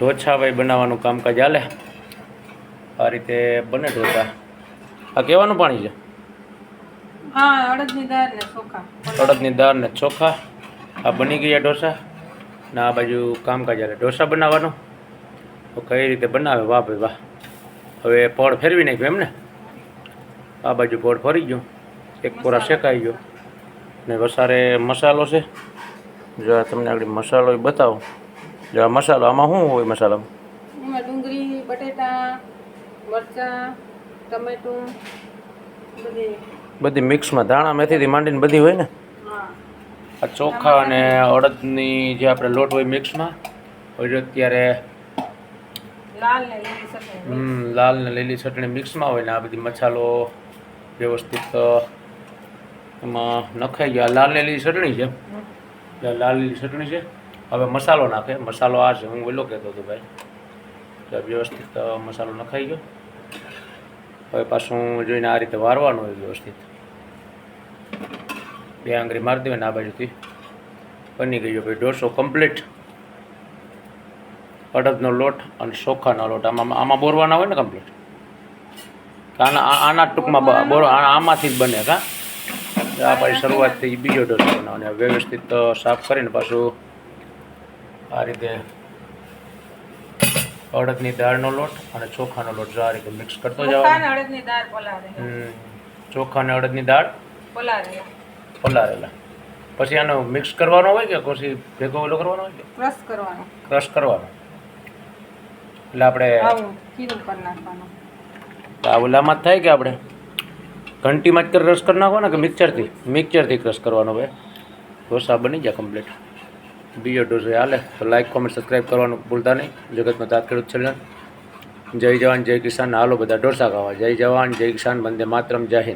ઢોસા ભાઈ બનાવવાનું કામકાજ હાલે. આ રીતે બને ઢોસા આ કેવાનું પાણી છે? અડદની દાળ ને ચોખા. આ બની ગયા ઢોસા. ને આ બાજુ કામકાજ હાલે. ઢોસા બનાવવાનું? તો કઈ રીતે બનાવે? વાહ ભાઈ વાહ. હવે પડ ફેરવી નાખ્યું એમ ને આ બાજુ પડ ફરી ગયું. એક કોરા શેકાઈ ગયો. ને વસારે મસાલો છે. જો તમને આગળ મસાલો બતાવું. જો મસાલો આમાં શું હોય મસાલામાં એમાં ડુંગળી બટેટા મરચાં ટમેટું બધી બધી મિક્સમાં ધાણા મેથીથી માંડીને બધી હોય ને? આ ચોખા અને અડદની જે આપણે લોટ હોય મિક્સમાં હોય અત્યારે લાલ ને લીલી ચટણી હમ, લાલ ને લીલી ચટણી મિક્સમાં હોય ને આ બધી મસાલો વ્યવસ્થિત એમાં નખાઈ ગયા. લાલ લીલી ચટણી છે. લાલ લીલી ચટણી છે. હવે મસાલો નાખે. મસાલો આ છે. હું ઓલો કહેતો હતો ભાઈ એટલે વ્યવસ્થિત મસાલો નખાઈ ગયો. હવે પાછું જોઈને આ રીતે વારવાનું હોય વ્યવસ્થિત. બે આંગળી મારી દેવાય ને આ બાજુથી. બની ગયો ભાઈ ઢોસો કમ્પ્લીટ અડદનો લોટ અને ચોખાનો લોટ. આમાં આમાં બોરવાના હોય ને કમ્પ્લીટ આના આના ટૂંકમાં બોર આમાંથી જ બને કાં? આ પછી શરૂઆતથી બીજો ઢોસો બનાવવાનો. વ્યવસ્થિત સાફ કરીને પાછું આ રીતે અડદની દાળનો લોટ અને ચોખાનો લોટ જો આ રીતે મિક્સ કરતો ને અડદની દાળ પલાળે. ચોખા અને અડદની દાળ પલાળે. પલાળેલા. પછી આનો મિક્સ કરવાનો હોય કે પછી ભેગો ઓલો કરવાનો હોય કે? ક્રશ કરવાનો. ક્રશ કરવાનો. એટલે આપણે ઓલામાં જ થાય કે આપણે ઘંટીમાં જ ક્રશ કરી નાખવાનો કે મિક્સરથી મિક્સરથી ક્રશ કરવાનો ભાઈ? ઢોસા બની જાય કમ્પ્લીટ બીજો ડોઝ હાલે તો લાઇક કોમેન્ટ સબસ્ક્રાઈબ કરવાનું ભૂલતા નહીં. જગતમાં તાત ખેડૂત ચેનલ જય જવાન, જય કિસાન. હાલો બધા ઢોસા ખાવા. જય જવાન, જય કિસાન. વંદે માતરમ. જય હિન્દ.